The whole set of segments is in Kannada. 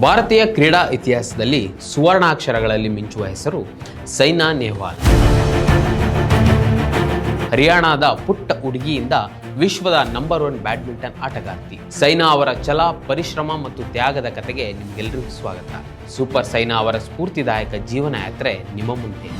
ಭಾರತೀಯ ಕ್ರೀಡಾ ಇತಿಹಾಸದಲ್ಲಿ ಸುವರ್ಣಾಕ್ಷರಗಳಲ್ಲಿ ಮಿಂಚುವ ಹೆಸರು ಸೈನಾ ನೆಹ್ವಾಲ್. ಹರಿಯಾಣದ ಪುಟ್ಟ ಹುಡುಗಿಯಿಂದ ವಿಶ್ವದ ನಂಬರ್ ಒನ್ ಬ್ಯಾಡ್ಮಿಂಟನ್ ಆಟಗಾರ್ತಿ. ಸೈನಾ ಅವರ ಛಲ, ಪರಿಶ್ರಮ ಮತ್ತು ತ್ಯಾಗದ ಕತೆಗೆ ನಿಮ್ಗೆಲ್ರಿಗೂ ಸ್ವಾಗತ. ಸೂಪರ್ ಸೈನಾ ಅವರ ಸ್ಫೂರ್ತಿದಾಯಕ ಜೀವನ ಯಾತ್ರೆ ನಿಮ್ಮ ಮುಂದೆ.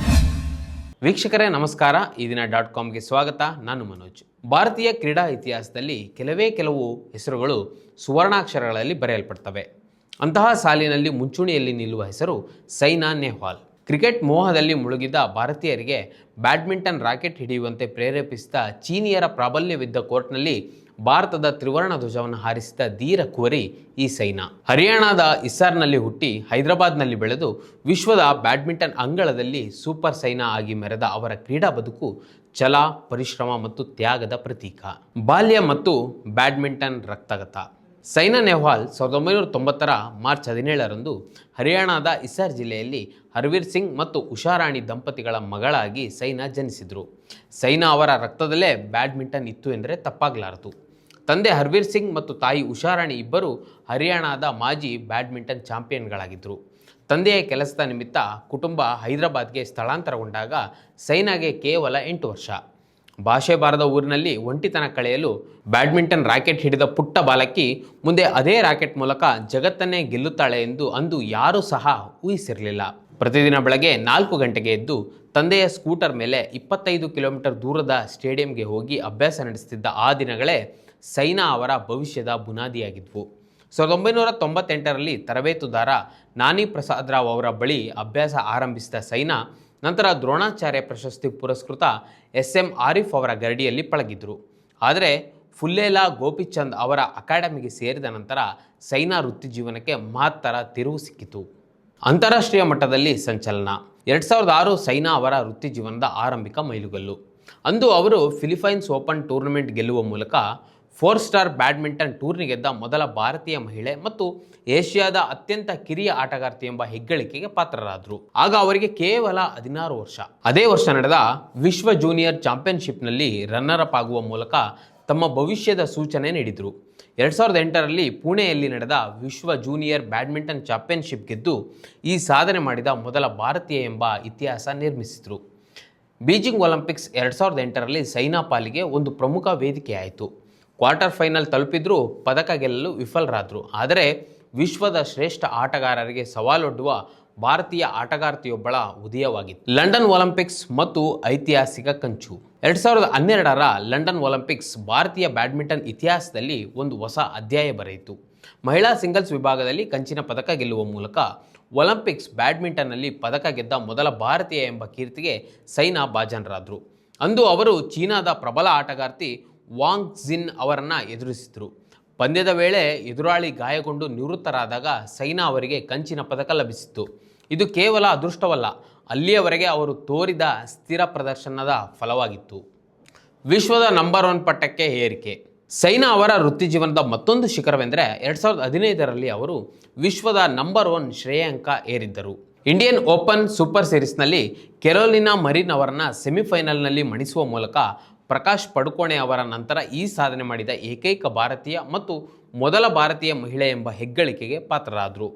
ವೀಕ್ಷಕರೇ, ನಮಸ್ಕಾರ. ಈ ದಿನ ಡಾಟ್ ಕಾಮ್ಗೆ ಸ್ವಾಗತ. ನಾನು ಮನೋಜ್. ಭಾರತೀಯ ಕ್ರೀಡಾ ಇತಿಹಾಸದಲ್ಲಿ ಕೆಲವೇ ಕೆಲವು ಹೆಸರುಗಳು ಸುವರ್ಣಾಕ್ಷರಗಳಲ್ಲಿ ಬರೆಯಲ್ಪಡ್ತವೆ. ಅಂತಹ ಸಾಲಿನಲ್ಲಿ ಮುಂಚೂಣಿಯಲ್ಲಿ ನಿಲ್ಲುವ ಹೆಸರು ಸೈನಾ ನೆಹ್ವಾಲ್. ಕ್ರಿಕೆಟ್ ಮೋಹದಲ್ಲಿ ಮುಳುಗಿದ ಭಾರತೀಯರಿಗೆ ಬ್ಯಾಡ್ಮಿಂಟನ್ ರಾಕೆಟ್ ಹಿಡಿಯುವಂತೆ ಪ್ರೇರೇಪಿಸಿದ ಚೀನಿಯರ ಪ್ರಾಬಲ್ಯವಿದ್ದ ಕೋರ್ಟ್ನಲ್ಲಿ ಭಾರತದ ತ್ರಿವರ್ಣ ಧ್ವಜವನ್ನು ಹಾರಿಸಿದ ಧೀರ ಕುವರಿ ಈ ಸೈನಾ. ಹರಿಯಾಣದ ಇಸ್ಸಾರ್ನಲ್ಲಿ ಹುಟ್ಟಿ ಹೈದರಾಬಾದ್ನಲ್ಲಿ ಬೆಳೆದು ವಿಶ್ವದ ಬ್ಯಾಡ್ಮಿಂಟನ್ ಅಂಗಳದಲ್ಲಿ ಸೂಪರ್ ಸೈನಾ ಆಗಿ ಮೆರೆದ ಅವರ ಕ್ರೀಡಾ ಬದುಕು ಛಲ, ಪರಿಶ್ರಮ ಮತ್ತು ತ್ಯಾಗದ ಪ್ರತೀಕ. ಬಾಲ್ಯ ಮತ್ತು ಬ್ಯಾಡ್ಮಿಂಟನ್ ರಕ್ತಗತ. ಸೈನಾ ನೆಹ್ವಾಲ್ ಸಾವಿರದ ಒಂಬೈನೂರ ತೊಂಬತ್ತರ ಮಾರ್ಚ್ ಹದಿನೇಳರಂದು ಹರಿಯಾಣದ ಇಸಾರ್ ಜಿಲ್ಲೆಯಲ್ಲಿ ಹರ್ವೀರ್ ಸಿಂಗ್ ಮತ್ತು ಉಷಾರಾಣಿ ದಂಪತಿಗಳ ಮಗಳಾಗಿ ಸೈನಾ ಜನಿಸಿದರು. ಸೈನಾ ಅವರ ರಕ್ತದಲ್ಲೇ ಬ್ಯಾಡ್ಮಿಂಟನ್ ಇತ್ತು ಎಂದರೆ ತಪ್ಪಾಗಲಾರದು. ತಂದೆ ಹರ್ವೀರ್ ಸಿಂಗ್ ಮತ್ತು ತಾಯಿ ಉಷಾರಾಣಿ ಇಬ್ಬರು ಹರಿಯಾಣದ ಮಾಜಿ ಬ್ಯಾಡ್ಮಿಂಟನ್ ಚಾಂಪಿಯನ್ಗಳಾಗಿದ್ದರು ತಂದೆಯ ಕೆಲಸದ ನಿಮಿತ್ತ ಕುಟುಂಬ ಹೈದರಾಬಾದ್ಗೆ ಸ್ಥಳಾಂತರಗೊಂಡಾಗ ಸೈನಾಗೆ ಕೇವಲ ಎಂಟು ವರ್ಷ. ಭಾಷೆ ಬಾರದ ಊರಿನಲ್ಲಿ ಒಂಟಿತನ ಕಳೆಯಲು ಬ್ಯಾಡ್ಮಿಂಟನ್ ರಾಕೆಟ್ ಹಿಡಿದ ಪುಟ್ಟ ಬಾಲಕಿ ಮುಂದೆ ಅದೇ ರಾಕೆಟ್ ಮೂಲಕ ಜಗತ್ತನ್ನೇ ಗೆಲ್ಲುತ್ತಾಳೆ ಎಂದು ಅಂದು ಯಾರೂ ಸಹ ಊಹಿಸಿರಲಿಲ್ಲ. ಪ್ರತಿದಿನ ಬೆಳಗ್ಗೆ ನಾಲ್ಕು ಗಂಟೆಗೆ ಎದ್ದು ತಂದೆಯ ಸ್ಕೂಟರ್ ಮೇಲೆ ಇಪ್ಪತ್ತೈದು ಕಿಲೋಮೀಟರ್ ದೂರದ ಸ್ಟೇಡಿಯಂಗೆ ಹೋಗಿ ಅಭ್ಯಾಸ ನಡೆಸುತ್ತಿದ್ದ ಆ ದಿನಗಳೇ ಸೈನಾ ಅವರ ಭವಿಷ್ಯದ ಬುನಾದಿಯಾಗಿದ್ವು. ಸಾವಿರದ ಒಂಬೈನೂರ ತೊಂಬತ್ತೆಂಟರಲ್ಲಿ ತರಬೇತುದಾರ ನಾನಿ ಪ್ರಸಾದ್ ರಾವ್ ಅವರ ಬಳಿ ಅಭ್ಯಾಸ ಆರಂಭಿಸಿದ ಸೈನಾ ನಂತರ ದ್ರೋಣಾಚಾರ್ಯ ಪ್ರಶಸ್ತಿ ಪುರಸ್ಕೃತ ಎಸ್ ಎಂ ಆರಿಫ್ ಅವರ ಗರಡಿಯಲ್ಲಿ ಪಳಗಿದ್ರು. ಆದರೆ ಫುಲ್ಲೇಲಾ ಗೋಪಿಚಂದ್ ಅವರ ಅಕಾಡೆಮಿಗೆ ಸೇರಿದ ನಂತರ ಸೈನಾ ವೃತ್ತಿ ಜೀವನಕ್ಕೆ ಮಹತ್ತರ ತಿರುವು ಸಿಕ್ಕಿತು. ಅಂತಾರಾಷ್ಟ್ರೀಯ ಮಟ್ಟದಲ್ಲಿ ಸಂಚಲನ. ಎರಡು ಸಾವಿರದ ಆರು ಸೈನಾ ಅವರ ವೃತ್ತಿ ಜೀವನದ ಆರಂಭಿಕ ಮೈಲುಗಲ್ಲು. ಅಂದು ಅವರು ಫಿಲಿಪೈನ್ಸ್ ಓಪನ್ ಟೂರ್ನಮೆಂಟ್ ಗೆಲ್ಲುವ ಮೂಲಕ ಫೋರ್ ಸ್ಟಾರ್ ಬ್ಯಾಡ್ಮಿಂಟನ್ ಟೂರ್ನಿ ಗೆದ್ದ ಮೊದಲ ಭಾರತೀಯ ಮಹಿಳೆ ಮತ್ತು ಏಷ್ಯಾದ ಅತ್ಯಂತ ಕಿರಿಯ ಆಟಗಾರ್ತಿ ಎಂಬ ಹೆಗ್ಗಳಿಕೆಗೆ ಪಾತ್ರರಾದರು. ಆಗ ಅವರಿಗೆ ಕೇವಲ ಹದಿನಾರು ವರ್ಷ. ಅದೇ ವರ್ಷ ನಡೆದ ವಿಶ್ವ ಜೂನಿಯರ್ ಚಾಂಪಿಯನ್ಶಿಪ್ನಲ್ಲಿ ರನ್ನರ್ ಅಪ್ ಆಗುವ ಮೂಲಕ ತಮ್ಮ ಭವಿಷ್ಯದ ಸೂಚನೆ ನೀಡಿದರು. ಎರಡು ಸಾವಿರದ ಎಂಟರಲ್ಲಿ ಪುಣೆಯಲ್ಲಿ ನಡೆದ ವಿಶ್ವ ಜೂನಿಯರ್ ಬ್ಯಾಡ್ಮಿಂಟನ್ ಚಾಂಪಿಯನ್ಶಿಪ್ ಗೆದ್ದು ಈ ಸಾಧನೆ ಮಾಡಿದ ಮೊದಲ ಭಾರತೀಯ ಎಂಬ ಇತಿಹಾಸ ನಿರ್ಮಿಸಿದರು. ಬೀಜಿಂಗ್ ಒಲಿಂಪಿಕ್ಸ್ ಎರಡು ಸಾವಿರದ ಎಂಟರಲ್ಲಿ ಸೈನಾ ಪಾಲಿಗೆ ಒಂದು ಪ್ರಮುಖ ವೇದಿಕೆಯಾಯಿತು. ಕ್ವಾರ್ಟರ್ ಫೈನಲ್ ತಲುಪಿದ್ರೂ ಪದಕ ಗೆಲ್ಲಲು ವಿಫಲರಾದರು. ಆದರೆ ವಿಶ್ವದ ಶ್ರೇಷ್ಠ ಆಟಗಾರರಿಗೆ ಸವಾಲೊಡ್ಡುವ ಭಾರತೀಯ ಆಟಗಾರ್ತಿಯೊಬ್ಬಳ ಉದಯವಾಗಿತ್ತು. ಲಂಡನ್ ಒಲಿಂಪಿಕ್ಸ್ ಮತ್ತು ಐತಿಹಾಸಿಕ ಕಂಚು. ಎರಡು ಸಾವಿರದ ಹನ್ನೆರಡರ ಲಂಡನ್ ಒಲಿಂಪಿಕ್ಸ್ ಭಾರತೀಯ ಬ್ಯಾಡ್ಮಿಂಟನ್ ಇತಿಹಾಸದಲ್ಲಿ ಒಂದು ಹೊಸ ಅಧ್ಯಾಯ ಬರೆಯಿತು. ಮಹಿಳಾ ಸಿಂಗಲ್ಸ್ ವಿಭಾಗದಲ್ಲಿ ಕಂಚಿನ ಪದಕ ಗೆಲ್ಲುವ ಮೂಲಕ ಒಲಿಂಪಿಕ್ಸ್ ಬ್ಯಾಡ್ಮಿಂಟನ್ನಲ್ಲಿ ಪದಕ ಗೆದ್ದ ಮೊದಲ ಭಾರತೀಯ ಎಂಬ ಕೀರ್ತಿಗೆ ಸೈನಾ ಭಾಜನರಾದರು. ಅಂದು ಅವರು ಚೀನಾದ ಪ್ರಬಲ ಆಟಗಾರ್ತಿ ವಾಂಗ್ ಜಿನ್ ಅವರನ್ನು ಎದುರಿಸಿದರು. ಪಂದ್ಯದ ವೇಳೆ ಎದುರಾಳಿ ಗಾಯಗೊಂಡು ನಿವೃತ್ತರಾದಾಗ ಸೈನಾ ಅವರಿಗೆ ಕಂಚಿನ ಪದಕ ಲಭಿಸಿತ್ತು. ಇದು ಕೇವಲ ಅದೃಷ್ಟವಲ್ಲ, ಅಲ್ಲಿಯವರೆಗೆ ಅವರು ತೋರಿದ ಸ್ಥಿರ ಪ್ರದರ್ಶನದ ಫಲವಾಗಿತ್ತು. ವಿಶ್ವದ ನಂಬರ್ ಒನ್ ಪಟ್ಟಕ್ಕೆ ಏರಿಕೆ. ಸೈನಾ ಅವರ ವೃತ್ತಿ ಜೀವನದ ಮತ್ತೊಂದು ಶಿಖರವೆಂದರೆ ಎರಡು ಸಾವಿರದ ಹದಿನೈದರಲ್ಲಿ ಅವರು ವಿಶ್ವದ ನಂಬರ್ ಒನ್ ಶ್ರೇಯಾಂಕ ಏರಿದ್ದರು. ಇಂಡಿಯನ್ ಓಪನ್ ಸೂಪರ್ ಸೀರೀಸ್ನಲ್ಲಿ ಕೆರೋಲಿನಾ ಮರಿನ್ ಅವರನ್ನು ಸೆಮಿಫೈನಲ್ನಲ್ಲಿ ಮಣಿಸುವ ಮೂಲಕ ಪ್ರಕಾಶ್ ಪಡುಕೋಣೆ ಅವರ ನಂತರ ಈ ಸಾಧನೆ ಮಾಡಿದ ಏಕೈಕ ಭಾರತೀಯ ಮತ್ತು ಮೊದಲ ಭಾರತೀಯ ಮಹಿಳೆ ಎಂಬ ಹೆಗ್ಗಳಿಕೆಗೆ ಪಾತ್ರರಾದರು.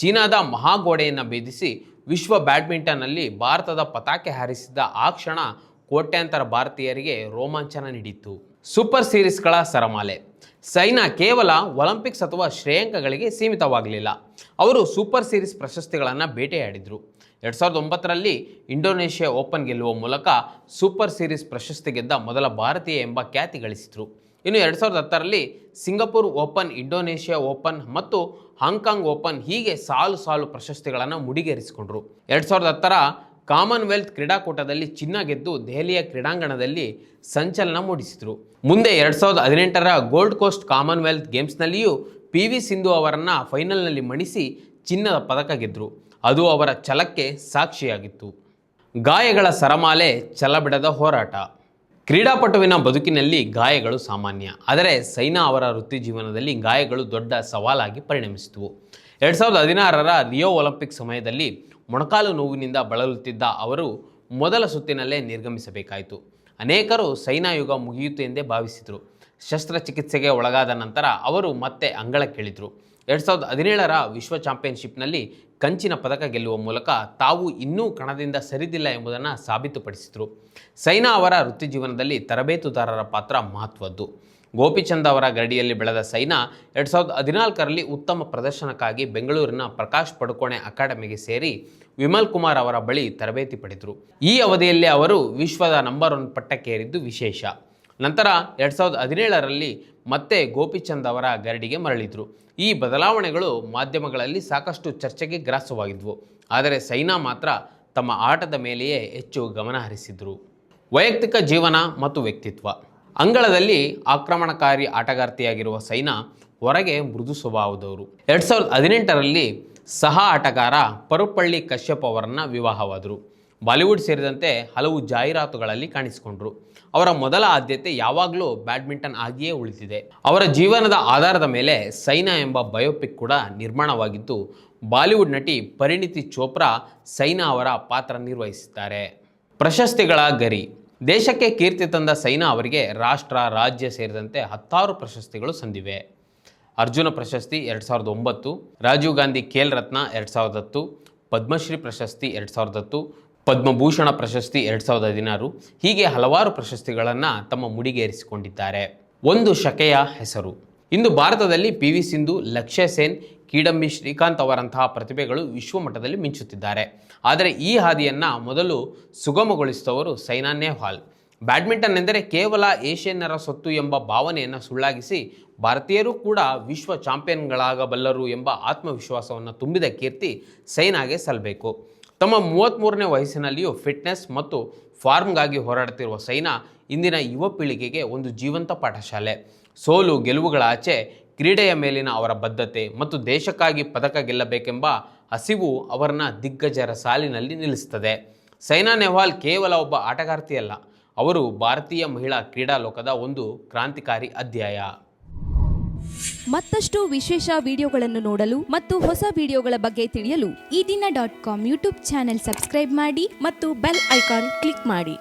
ಚೀನಾದ ಮಹಾಗೋಡೆಯನ್ನು ಭೇದಿಸಿ ವಿಶ್ವ ಬ್ಯಾಡ್ಮಿಂಟನ್ನಲ್ಲಿ ಭಾರತದ ಪತಾಕೆ ಹಾರಿಸಿದ್ದ ಆ ಕ್ಷಣ ಕೋಟ್ಯಾಂತರ ಭಾರತೀಯರಿಗೆ ರೋಮಾಂಚನ ನೀಡಿತ್ತು. ಸೂಪರ್ ಸೀರೀಸ್ಗಳ ಸರಮಾಲೆ. ಸೈನಾ ಕೇವಲ ಒಲಿಂಪಿಕ್ಸ್ ಅಥವಾ ಶ್ರೇಯಾಂಕಗಳಿಗೆ ಸೀಮಿತವಾಗಲಿಲ್ಲ. ಅವರು ಸೂಪರ್ ಸೀರೀಸ್ ಪ್ರಶಸ್ತಿಗಳನ್ನು ಬೇಟೆಯಾಡಿದರು. ಎರಡು ಸಾವಿರದ ಒಂಬತ್ತರಲ್ಲಿ ಇಂಡೋನೇಷ್ಯಾ ಓಪನ್ ಗೆಲ್ಲುವ ಮೂಲಕ ಸೂಪರ್ ಸೀರೀಸ್ ಪ್ರಶಸ್ತಿ ಗೆದ್ದ ಮೊದಲ ಭಾರತೀಯ ಎಂಬ ಖ್ಯಾತಿ ಗಳಿಸಿದರು. ಇನ್ನು ಎರಡು ಸಾವಿರದ ಹತ್ತರಲ್ಲಿ ಸಿಂಗಪುರ್ ಓಪನ್, ಇಂಡೋನೇಷ್ಯಾ ಓಪನ್ ಮತ್ತು ಹಾಂಕಾಂಗ್ ಓಪನ್ ಹೀಗೆ ಸಾಲು ಸಾಲು ಪ್ರಶಸ್ತಿಗಳನ್ನು ಮುಡಿಗೇರಿಸಿಕೊಂಡರು. ಎರಡು ಸಾವಿರದ ಹತ್ತರ ಕಾಮನ್ವೆಲ್ತ್ ಕ್ರೀಡಾಕೂಟದಲ್ಲಿ ಚಿನ್ನ ಗೆದ್ದು ದೆಹಲಿಯ ಕ್ರೀಡಾಂಗಣದಲ್ಲಿ ಸಂಚಲನ ಮೂಡಿಸಿದರು. ಮುಂದೆ ಎರಡು ಸಾವಿರದ ಹದಿನೆಂಟರ ಗೋಲ್ಡ್ ಕೋಸ್ಟ್ ಕಾಮನ್ವೆಲ್ತ್ ಗೇಮ್ಸ್ನಲ್ಲಿಯೂ ಪಿ ವಿ ಸಿಂಧು ಅವರನ್ನು ಫೈನಲ್ನಲ್ಲಿ ಮಣಿಸಿ ಚಿನ್ನದ ಪದಕ ಗೆದ್ದರು ಅದು ಅವರ ಛಲಕ್ಕೆ ಸಾಕ್ಷಿಯಾಗಿತ್ತು. ಗಾಯಗಳ ಸರಮಾಲೆ ಛಲಬಿಡದ ಹೋರಾಟ. ಕ್ರೀಡಾಪಟುವಿನ ಬದುಕಿನಲ್ಲಿ ಗಾಯಗಳು ಸಾಮಾನ್ಯ. ಆದರೆ ಸೈನಾ ಅವರ ವೃತ್ತಿ ಜೀವನದಲ್ಲಿ ಗಾಯಗಳು ದೊಡ್ಡ ಸವಾಲಾಗಿ ಪರಿಣಮಿಸಿತು ಎರಡು ಸಾವಿರದ ಹದಿನಾರರ ರಿಯೋ ಒಲಿಂಪಿಕ್ ಸಮಯದಲ್ಲಿ ಮೊಣಕಾಲು ನೋವಿನಿಂದ ಬಳಲುತ್ತಿದ್ದ ಅವರು ಮೊದಲ ಸುತ್ತಿನಲ್ಲೇ ನಿರ್ಗಮಿಸಬೇಕಾಯಿತು. ಅನೇಕರು ಸೈನಾ ಯುಗ ಮುಗಿಯಿತು ಎಂದೇ ಭಾವಿಸಿದರು. ಶಸ್ತ್ರಚಿಕಿತ್ಸೆಗೆ ಒಳಗಾದ ನಂತರ ಅವರು ಮತ್ತೆ ಅಂಗಳಕ್ಕಿಳಿದರು. ಎರಡು ಸಾವಿರದ ಹದಿನೇಳರ ವಿಶ್ವ ಚಾಂಪಿಯನ್ಶಿಪ್ನಲ್ಲಿ ಕಂಚಿನ ಪದಕ ಗೆಲ್ಲುವ ಮೂಲಕ ತಾವು ಇನ್ನೂ ಕಣದಿಂದ ಸರಿದಿಲ್ಲ ಎಂಬುದನ್ನು ಸಾಬೀತುಪಡಿಸಿದರು. ಸೈನಾ ಅವರ ವೃತ್ತಿಜೀವನದಲ್ಲಿ ತರಬೇತುದಾರರ ಪಾತ್ರ ಮಹತ್ವದ್ದು. ಗೋಪಿಚಂದ್ ಅವರ ಗರಡಿಯಲ್ಲಿ ಬೆಳೆದ ಸೈನಾ ಎರಡು ಸಾವಿರದ ಹದಿನಾಲ್ಕರಲ್ಲಿ ಉತ್ತಮ ಪ್ರದರ್ಶನಕ್ಕಾಗಿ ಬೆಂಗಳೂರಿನ ಪ್ರಕಾಶ್ ಪಡುಕೋಣೆ ಅಕಾಡೆಮಿಗೆ ಸೇರಿ ವಿಮಲ್ ಕುಮಾರ್ ಅವರ ಬಳಿ ತರಬೇತಿ ಪಡೆದರು. ಈ ಅವಧಿಯಲ್ಲಿ ಅವರು ವಿಶ್ವದ ನಂಬರ್ ಒನ್ ಪಟ್ಟಕ್ಕೇರಿದ್ದು ವಿಶೇಷ. ನಂತರ ಎರಡು ಸಾವಿರದ ಹದಿನೇಳರಲ್ಲಿ ಮತ್ತೆ ಗೋಪಿಚಂದ್ ಅವರ ಗರಡಿಗೆ ಮರಳಿದರು. ಈ ಬದಲಾವಣೆಗಳು ಮಾಧ್ಯಮಗಳಲ್ಲಿ ಸಾಕಷ್ಟು ಚರ್ಚೆಗೆ ಗ್ರಾಸವಾಗಿದ್ವು. ಆದರೆ ಸೈನಾ ಮಾತ್ರ ತಮ್ಮ ಆಟದ ಮೇಲೆಯೇ ಹೆಚ್ಚು ಗಮನ ಹರಿಸಿದರು. ವೈಯಕ್ತಿಕ ಜೀವನ ಮತ್ತು ವ್ಯಕ್ತಿತ್ವ. ಅಂಗಳದಲ್ಲಿ ಆಕ್ರಮಣಕಾರಿ ಆಟಗಾರ್ತಿಯಾಗಿರುವ ಸೈನಾ ಹೊರಗೆ ಮೃದು ಸ್ವಭಾವದವರು. ಎರಡು ಸಾವಿರದ ಹದಿನೆಂಟರಲ್ಲಿ ಸಹ ಆಟಗಾರ ಪರುಪಳ್ಳಿ ಕಶ್ಯಪ್ ಅವರನ್ನು ವಿವಾಹವಾದರು. ಬಾಲಿವುಡ್ ಸೇರಿದಂತೆ ಹಲವು ಜಾಹೀರಾತುಗಳಲ್ಲಿ ಕಾಣಿಸಿಕೊಂಡರು. ಅವರ ಮೊದಲ ಆದ್ಯತೆ ಯಾವಾಗಲೂ ಬ್ಯಾಡ್ಮಿಂಟನ್ ಆಗಿಯೇ ಉಳಿದಿದೆ. ಅವರ ಜೀವನದ ಆಧಾರದ ಮೇಲೆ ಸೈನಾ ಎಂಬ ಬಯೋಪಿಕ್ ಕೂಡ ನಿರ್ಮಾಣವಾಗಿದ್ದು, ಬಾಲಿವುಡ್ ನಟಿ ಪರಿಣಿತಿ ಚೋಪ್ರಾ ಸೈನಾ ಅವರ ಪಾತ್ರ ನಿರ್ವಹಿಸಿದ್ದಾರೆ. ಪ್ರಶಸ್ತಿಗಳ ಗರಿ. ದೇಶಕ್ಕೆ ಕೀರ್ತಿ ತಂದ ಸೈನಾ ಅವರಿಗೆ ರಾಷ್ಟ್ರ, ರಾಜ್ಯ ಸೇರಿದಂತೆ ಹತ್ತಾರು ಪ್ರಶಸ್ತಿಗಳು ಸಂದಿವೆ. ಅರ್ಜುನ ಪ್ರಶಸ್ತಿ ಎರಡು ಸಾವಿರದ ಒಂಬತ್ತು, ರಾಜೀವ್ ಗಾಂಧಿ ಖೇಲ್ ರತ್ನ ಎರಡು ಸಾವಿರದ ಹತ್ತು, ಪದ್ಮಶ್ರೀ ಪ್ರಶಸ್ತಿ ಎರಡು ಸಾವಿರದ ಹತ್ತು, ಪದ್ಮಭೂಷಣ ಪ್ರಶಸ್ತಿ ಎರಡು ಸಾವಿರದ ಹದಿನಾರು, ಹೀಗೆ ಹಲವಾರು ಪ್ರಶಸ್ತಿಗಳನ್ನು ತಮ್ಮ ಮುಡಿಗೇರಿಸಿಕೊಂಡಿದ್ದಾರೆ. ಒಂದು ಶಕೆಯ ಹೆಸರು. ಇಂದು ಭಾರತದಲ್ಲಿ ಪಿ ವಿ ಸಿಂಧು, ಲಕ್ಷ್ಯ ಸೇನ್, ಕಿಡಂಬಿ ಶ್ರೀಕಾಂತ್ ಅವರಂತಹ ಪ್ರತಿಭೆಗಳು ವಿಶ್ವಮಟ್ಟದಲ್ಲಿ ಮಿಂಚುತ್ತಿದ್ದಾರೆ. ಆದರೆ ಈ ಹಾದಿಯನ್ನು ಮೊದಲು ಸುಗಮಗೊಳಿಸಿದವರು ಸೈನಾ ನೆಹ್ವಾಲ್. ಬ್ಯಾಡ್ಮಿಂಟನ್ ಎಂದರೆ ಕೇವಲ ಏಷ್ಯನ್ನರ ಸೊತ್ತು ಎಂಬ ಭಾವನೆಯನ್ನು ಸುಳ್ಳಾಗಿಸಿ ಭಾರತೀಯರು ಕೂಡ ವಿಶ್ವ ಚಾಂಪಿಯನ್ಗಳಾಗಬಲ್ಲರು ಎಂಬ ಆತ್ಮವಿಶ್ವಾಸವನ್ನು ತುಂಬಿದ ಕೀರ್ತಿ ಸೈನಾಗೆ ಸಲ್ಲಬೇಕು ತಮ್ಮ ಮೂವತ್ತ್ಮೂರನೇ ವಯಸ್ಸಿನಲ್ಲಿಯೂ ಫಿಟ್ನೆಸ್ ಮತ್ತು ಫಾರ್ಮ್ಗಾಗಿ ಹೋರಾಡುತ್ತಿರುವ ಸೈನಾ ಇಂದಿನ ಯುವ ಪೀಳಿಗೆಗೆ ಒಂದು ಜೀವಂತ ಪಾಠಶಾಲೆ. ಸೋಲು ಗೆಲುವುಗಳ ಆಚೆ ಕ್ರೀಡೆಯ ಮೇಲಿನ ಅವರ ಬದ್ಧತೆ ಮತ್ತು ದೇಶಕ್ಕಾಗಿ ಪದಕ ಗೆಲ್ಲಬೇಕೆಂಬ ಹಸಿವು ಅವರನ್ನ ದಿಗ್ಗಜರ ಸಾಲಿನಲ್ಲಿ ನಿಲ್ಲಿಸುತ್ತದೆ. ಸೈನಾ ನೆಹ್ವಾಲ್ ಕೇವಲ ಒಬ್ಬ ಆಟಗಾರ್ತಿಯಲ್ಲ, ಅವರು ಭಾರತೀಯ ಮಹಿಳಾ ಕ್ರೀಡಾ ಲೋಕದ ಒಂದು ಕ್ರಾಂತಿಕಾರಿ ಅಧ್ಯಾಯ. ಮತ್ತಷ್ಟು ವಿಶೇಷ ವಿಡಿಯೋಗಳನ್ನು ನೋಡಲು ಮತ್ತು ಹೊಸ ವಿಡಿಯೋಗಳ ಬಗ್ಗೆ ತಿಳಿಯಲು Ee Dina dot com YouTube channel subscribe ಮಾಡಿ ಮತ್ತು ಬೆಲ್ ಐಕಾನ್ ಕ್ಲಿಕ್ ಮಾಡಿ.